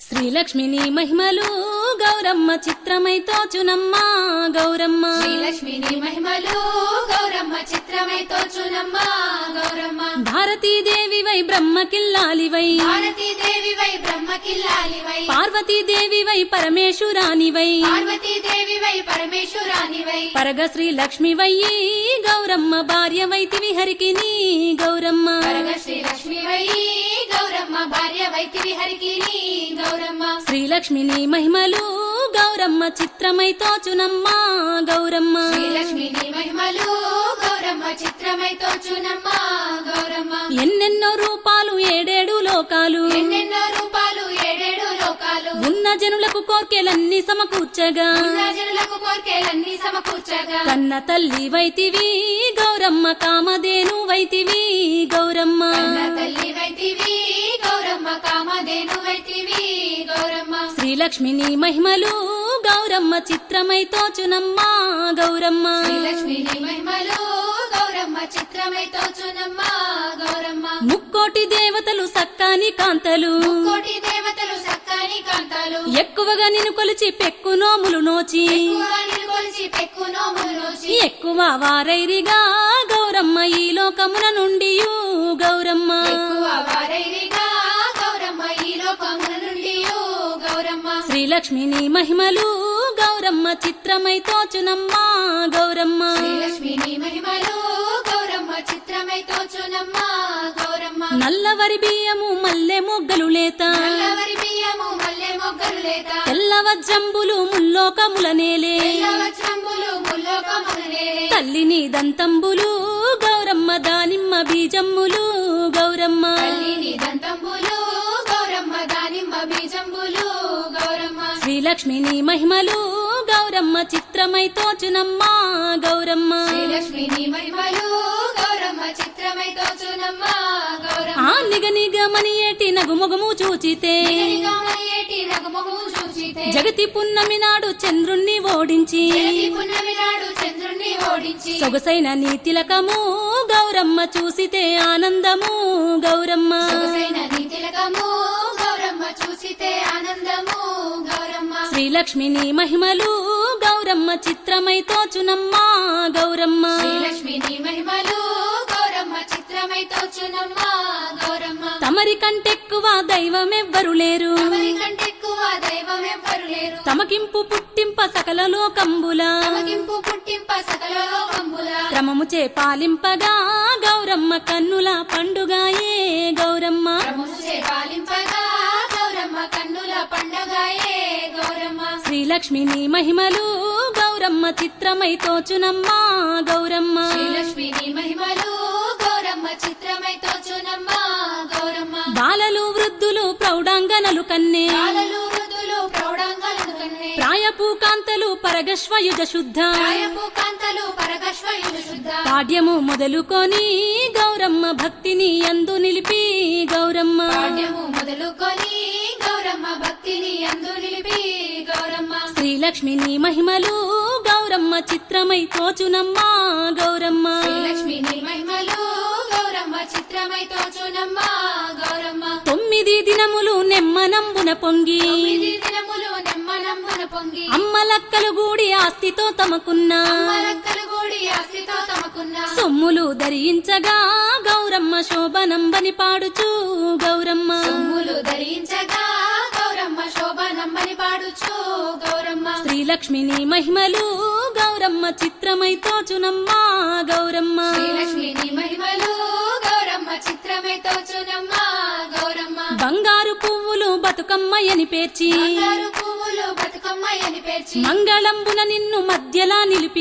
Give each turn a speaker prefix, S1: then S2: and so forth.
S1: శ్రీలక్ష్మిని మహిమలు గౌరమ్మ చిత్రమై తోచునమ్మ గౌరమ్మ.
S2: శ్రీలక్ష్మిని మహిమలు గౌరమ్మ చిత్రమై తోచునమ్మ గౌరమ్మ.
S1: భారతీదేవివై బ్రహ్మకిల్లాలివై
S2: భారతీదేవివై బ్రహ్మకిల్లాలివై
S1: పార్వతీదేవివై పరమేశ్వరానివై
S2: పార్వతీదేవివై పరమేశ్వరానివై
S1: పరగ శ్రీలక్ష్మివయ్యి గౌరమ్మ భార్యవైతివి హరికిని గౌరమ్మ.
S2: పరగ శ్రీలక్ష్మివై గౌరమ్మ భార్య వైతివి హరికిని గౌరమ్మ
S1: శ్రీలక్ష్మిని మహిమలు గౌరమ్మ చిత్రమై తోచునమ్మ గౌరమ్మ.
S2: శ్రీలక్ష్మిని మహిమలు గౌరమ్మ చిత్రమై తోచునమ్మ గౌరమ్మ.
S1: ఎన్నెన్నో రూపాలు ఏడేడు లోకాలు.
S2: ఎన్నెన్నో రూపాలు ఏడేడు లోకాలు.
S1: ఉన్న జనులకు కోర్కెలన్నీ సమకూర్చగా.
S2: జనులకు కోర్కెలన్నీ సమకూర్చగా.
S1: కన్న తల్లి వైతివి గౌరమ్మ కామధేను వైతివి గౌరమ్మ.
S2: తల్లి వైతివి
S1: శ్రీలక్ష్మిని మహిమలు గౌరమ్మ చిత్రమై తోచునమ్మ గౌరమ్మ.
S2: శ్రీలక్ష్మిని మహిమలు గౌరమ్మ చిత్రమై తోచునమ్మ గౌరమ్మ.
S1: ముక్కోటి దేవతలు సక్కాని కాంతలు.
S2: కోటి దేవతలు సక్కని కాంతాలు.
S1: ఎక్కువగా నిన్ను కొలిచి పెక్కు నోములు నోచి.
S2: ఎక్కువగా నిలుకొలిచి పెక్కు నోములు నోచి.
S1: ఎక్కువ వారైరిగా గౌరమ్మ ఈ లోకమున నుండి గౌరమ్మ. శ్రీలక్ష్మిని మహిమలు గౌరమ్మ చిత్రమై తోచునమ్మ గౌరమ్మ.
S2: మహిమలు గౌరమ్మ చిత్రమై తోచునమ్మ గౌరమ్మ.
S1: నల్లవరి బియ్యము మల్లె మొగ్గలు లేత.
S2: నల్లవరి బియ్యము మల్లె మొగ్గలు లేత.
S1: తెల్ల వజ్రంబులు ముల్లోకముల నేలే.
S2: ముల్లోకముల
S1: దంతంబులు గౌరమ్మ దానిమ్మ బీజమ్ములు గౌరమ్మ.
S2: తల్లిని దంతంబులు గౌరమ్మ దానిమ్మ బీజంబులు
S1: శ్రీలక్ష్మిని మహిమలు గౌరమ్మ చిత్రమై తోచునమ్మ గౌరమ్మ.
S2: శ్రీలక్ష్మిని మహిమలు గౌరమ్మ చిత్రమై తోచునమ్మ గౌరమ్మ.
S1: ఆ నిగ నిగమని ఏటి నగుమొగము చూచితే. జగతి పున్నమి నాడు చంద్రుణ్ణి ఓడించి. సొగసైన నీ తిలకము గౌరమ్మ చూసితే ఆనందము గౌరమ్మ.
S2: చూసితే ఆనందము. గౌరమ్మ
S1: శ్రీలక్ష్మిని మహిమలు గౌరమ్మ చిత్రమై తోచునమ్మ గౌరమ్మ.
S2: శ్రీలక్ష్మిని మహిమలు గౌరమ్మ చిత్రమై తోచునమ్మ గౌరమ్మ.
S1: తమరి కంటెక్కువ దైవమెవ్వరు లేరు.
S2: తమరి కంటే ఎక్కువ దైవం ఎవ్వరు లేరు.
S1: తమకింపు పుట్టింప సకల లోకంబుల.
S2: తమకింపు పుట్టింప సకల లోకంబుల.
S1: క్రమము చే పాలింపగా గౌరమ్మ కన్నుల పండుగాయే గౌరమ్మ.
S2: ప్రముచే
S1: శ్రీలక్ష్మిని మహిమలు గౌరమ్మ చిత్రమై తోచునమ్మ గౌరమ్మ.
S2: శ్రీలక్ష్మిని మహిమలు గౌరమ్మ చిత్రమై తోచునమ్మ గౌరమ్మ.
S1: బాలలు వృద్ధులు ప్రౌఢాంగనలు కన్నే.
S2: బాలలు వృద్ధులు ప్రౌఢాంగలను కన్నే.
S1: ప్రాయపు కాంతలు పరగశ్వయుజ శుద్ధ.
S2: ప్రాయపు కాంతలు పరగశ్వయులు శుద్ధ.
S1: పాడ్యము మొదలుకొని గౌరమ్మ భక్తిని అందు నిలిపి గౌరమ్మ.
S2: పాడ్యము మొదలుకొని గౌరమ్మ భక్తిని అందు
S1: శ్రీలక్ష్మిని మహిమలు గౌరమ్మ చిత్రమై తోచునమ్మ గౌరమ్మ.
S2: మహిమలు గౌరమ్మ చిత్రమై తోచునమ్మ గౌరమ్మ.
S1: తొమ్మిది దినములు నెమ్మనంబున పొంగి
S2: దినములు నెమ్మనమ్మున పొంగి
S1: అమ్మలక్కలు గూడి ఆస్తితో తమకున్న
S2: అమ్మలక్కలు కూడి ఆస్తితో తమకున్న.
S1: సొమ్ములు ధరించగా గౌరమ్మ శోభనంబని
S2: పాడుచు గౌరమ్మ.
S1: శ్రీలక్ష్మిని మహిమలు గౌరమ్మ చిత్రమై తోచునమ్మ గౌరమ్మ.
S2: శ్రీలక్ష్మిని మహిమలు గౌరమ్మ చిత్రమే తోచునమ్మ గౌరమ్మ.
S1: బంగారు పువ్వులు బతుకమ్మయని పేర్చి
S2: బంగారు పువ్వులు బతుకమ్మయ్యని పేర్చి
S1: మంగళంబున నిన్ను మధ్యలా నిలిపి